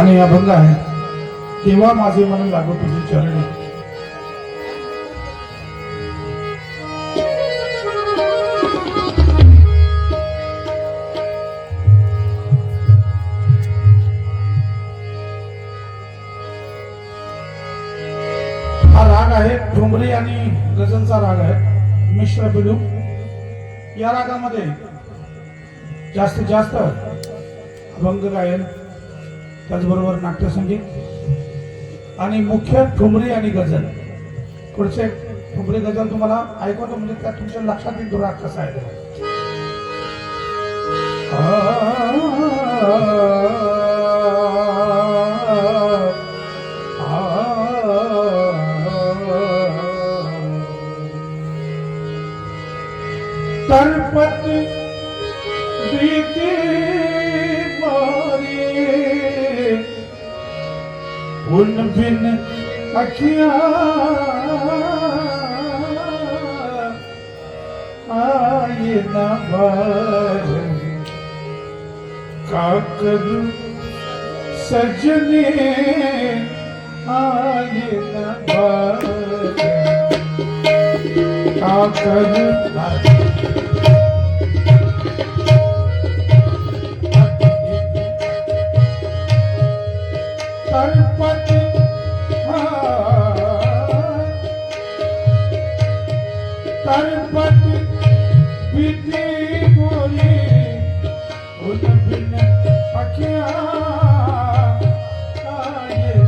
आणि अभंग आहे. तेव्हा माझे मन लागो तुझी चरणी? हा राग आहे ठोंबरी आणि गजनचा राग आहे. मिश्र बिलू या रागामध्ये जास्तीत जास्त अभंग गायन त्याचबरोबर नाट्यसंगीत आणि मुख्य ठुमरी आणि गझल पुढचे ठुमरी गझल तुम्हाला ऐकवतो म्हणजे त्या तुमच्या लक्षात येईल तो राग कसा आहे ते. उन बिन अखियां आए न बार का करूं सजने आए न बार का करूं तर्पत ਭੁੱਲ ਬਿਨ ਅੱਖਿਆ ਆਏ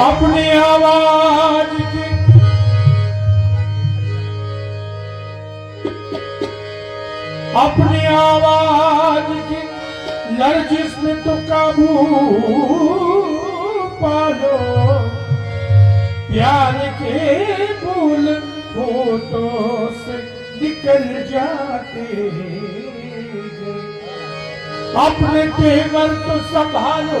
अपनी आवाज अपनी आवाज की लर्जिश में तो काबू पालो। प्यार के फूल होठों से निकल जाते। अपने तेवर तो संभालो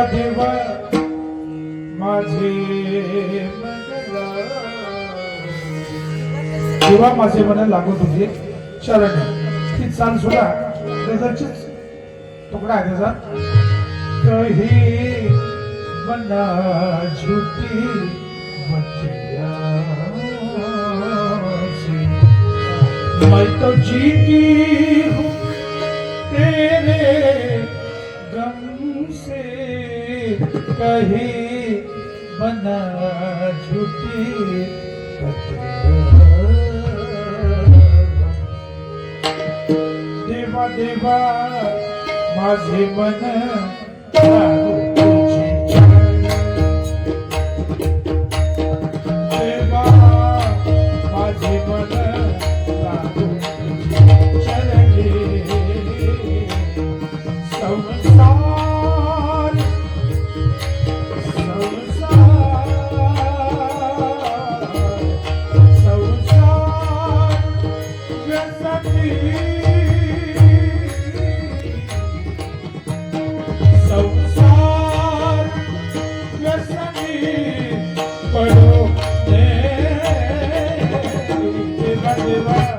पाठीव माझे तेव्हा माझे मन लागू तुझे शरण ती चाल सुद्धा त्याच्याचीच तुकडा आहे त्याचा. कही मना झुटी मैं तो जीती हूँ कही बना झूठी देवा देवा माझे मन Thank you.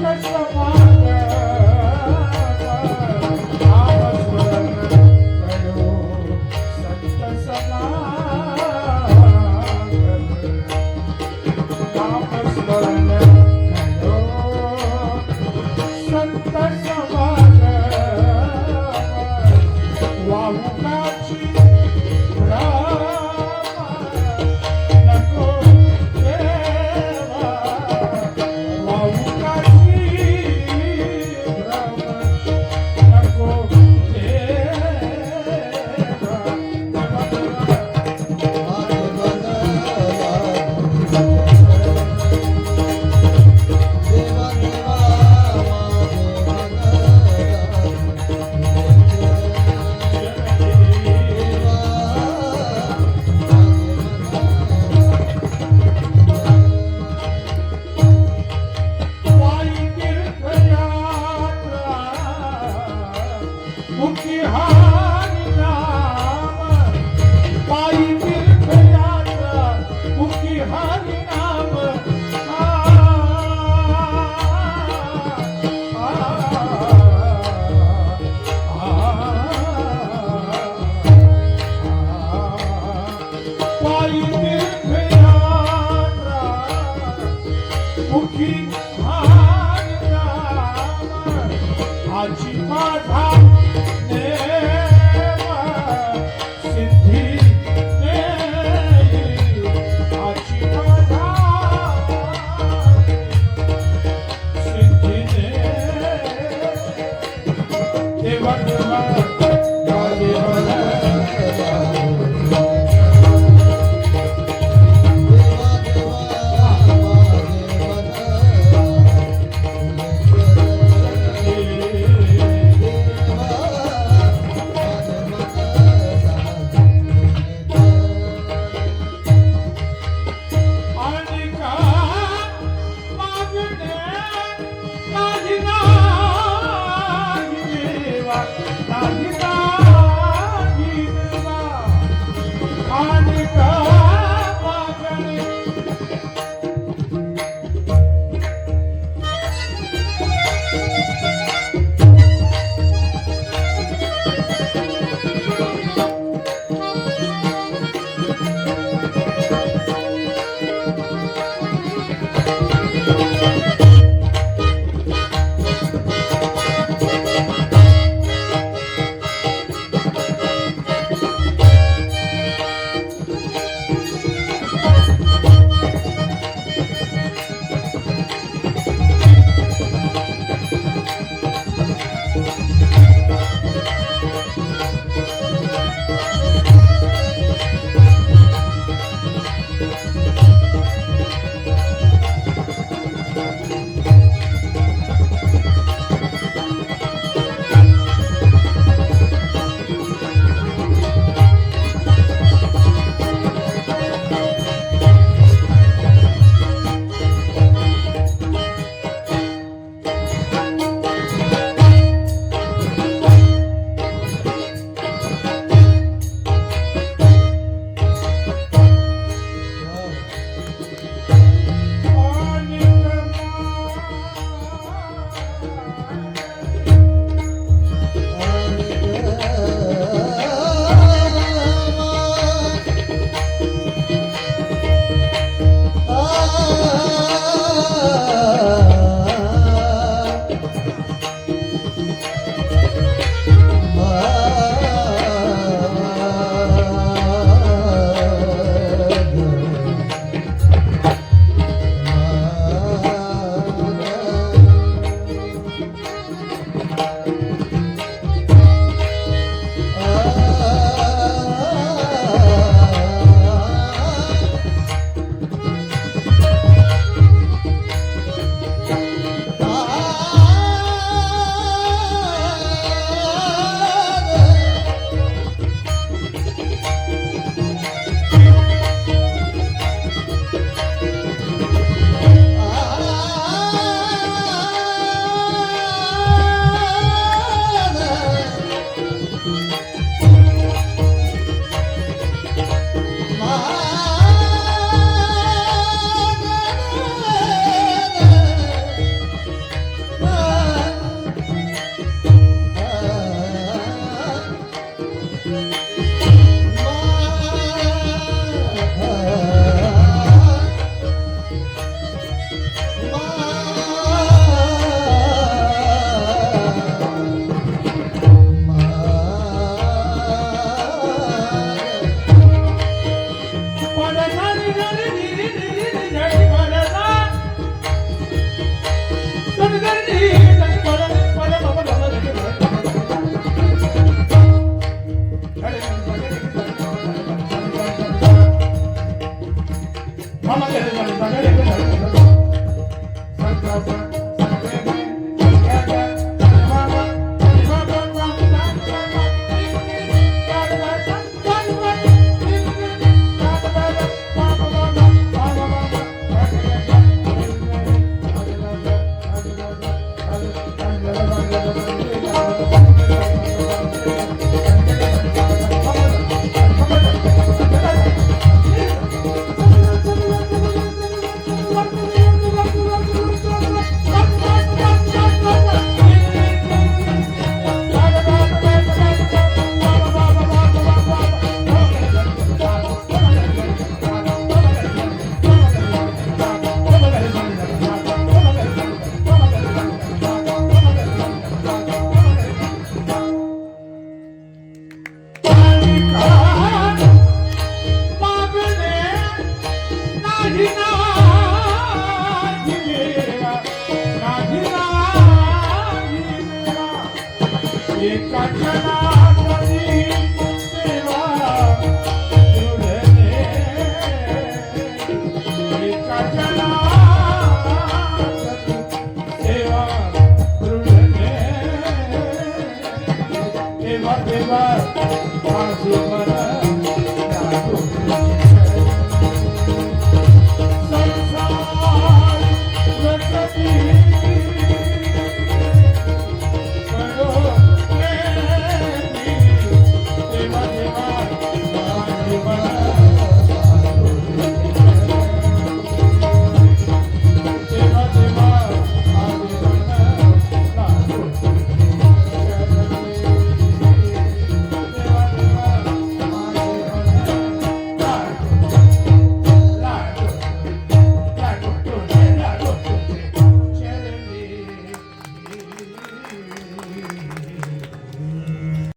Thank you. Ha